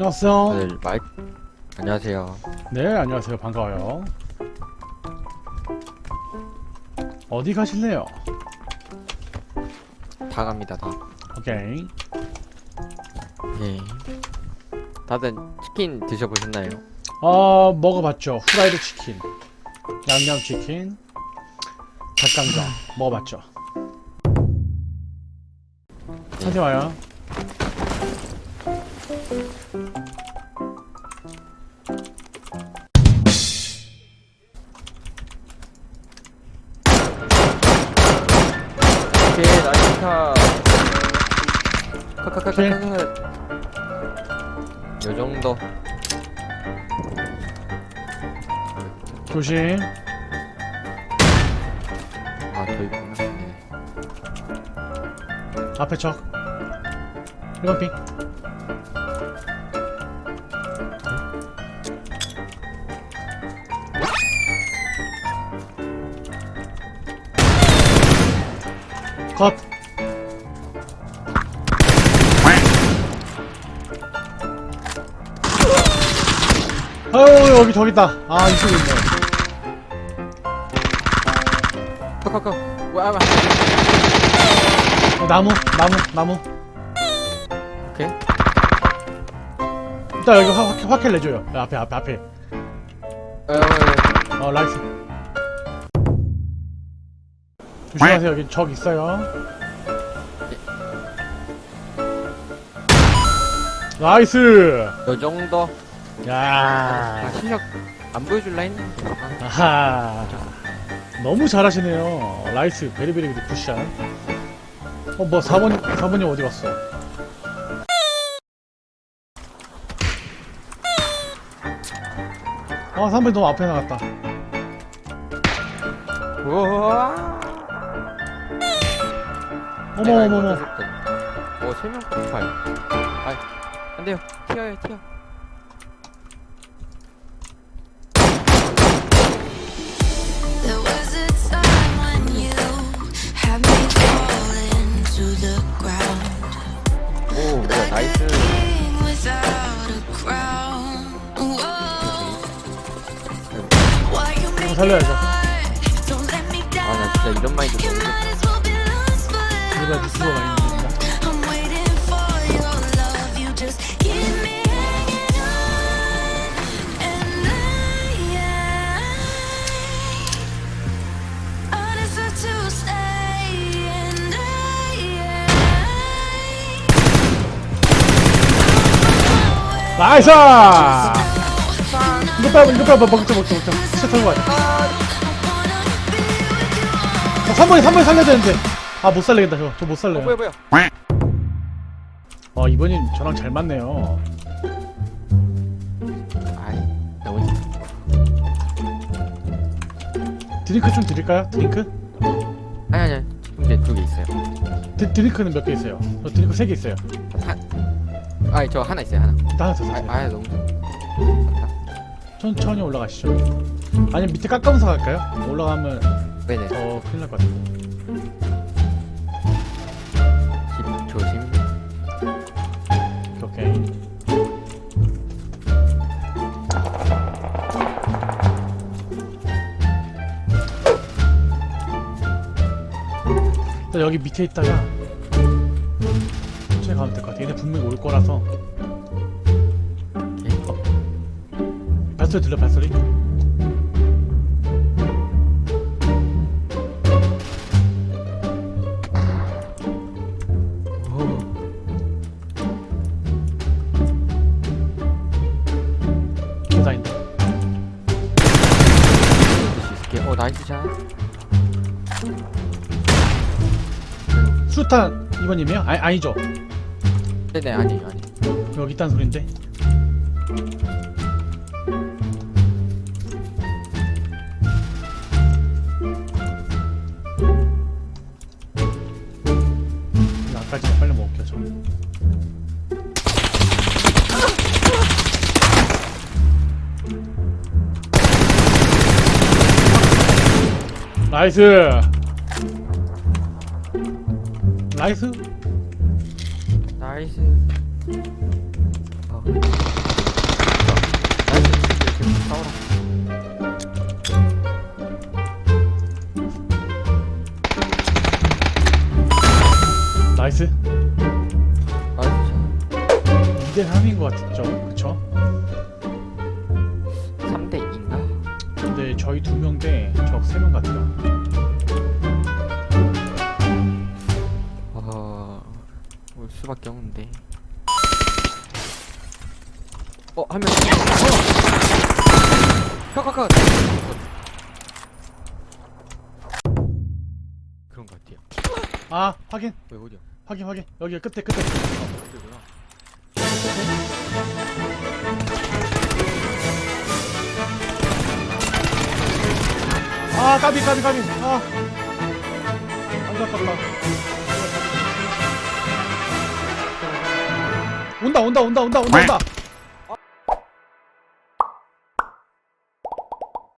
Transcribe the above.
안녕하세요. 다들 마이 안녕하세요. 네, 안녕하세요. 반가워요. 어디 가실래요? 다 갑니다 다. 오케이. 예. 다들 치킨 드셔보셨나요? 어, 먹어봤죠. 후라이드 치킨, 양념 치킨, 닭강정 먹어봤죠. 천천히 와요. 오케이 나이스 카. 카카카카카. 요 정도. 조심. 아더 있구나. 네. 앞에 척. 1번 핑. 컷. 아유 여기 저기 있다. 아 이쪽에 있네. 카카카. 와 와. 나무 나무 나무. 오케이. 일단 여기 확, 확, 확 내줘요. 앞에 앞에 앞에. 어, 어, 어. 어 라이스 조심하세요. 여기 적 있어요. 나이스! 요 정도. 아야 실력 안 보여줄라. 아, 아하. 너무 잘하시네요. 라이스 베리베리 굿샷 어 뭐 4번 4번님 어디 갔어? 아 3번이 너무 앞에 나갔다. 우와. 어머 어머 어머 오, 세명 폭발. 아, 안 돼요. 튀어요, 튀어. There was a time when you had me falling to the ground. 오, 뭐야, 나이스. King without a crown. Whoa. Why you make me 살려야죠. hard? Don't let me 아, 나 down. 진짜 이런 마인드 너무 좋다. Forever. 뉴스가 많이 나이스! 이거 빼봐, 이거 빼봐, 먹자, 먹자, 먹자. 진짜 타고 가자. 자, 3번이, 3번이 살려야 되는데. 아, 못 살리겠다, 저. 저못 살려요. 뭐야, 뭐야. 어, 이번님 저랑 잘 맞네요. 아이, 너무 좋다. 드링크 좀 드릴까요? 드링크? 아니, 아니, 지금 이제 두개 있어요. 드, 드링크는 몇 개 있어요? 저 드링크 3개 있어요. 한, 아니, 저 하나 있어요, 하나. 일단 하나 더 아, 사세요. 아, 너무 좋다. 천천히 올라가시죠. 아니면 밑에 깎아서 갈까요? 올라가면 네네. 더 큰일 날 것 같아요. 일단 여기 밑에 있다가 천천히 가면 될 것 같아. 얘네 분명히 올 거라서. 어. 발소리 들려 발소리? 오. 계단인데. 있을게. 어, 나이스 샷. 수탄 이번님이요? 아니 아니죠. 네네, 아니, 아니. 여기 있다는 소린데. 이거 아까지만 빨리 먹을게요 저. 나이스 나이스 나이스. 어. 나이스. 지금 싸워라. 나이스 나이스. 2대 3인 것 같죠 그쵸? 3대 2인가? 근데 저희 두 명 대저 세명 같아요 수밖에 없는데 어! 한 명! 어! 컷 컷 컷! 그런 거 같아요 아, 확인, 왜 어디야? 확인, 확인. 여기 끝에, 끝에. 어디구나 아, 까비, 까비, 까비. 아. 안타깝다. 온다, 온다, 온다, 온다, 온다, 온다.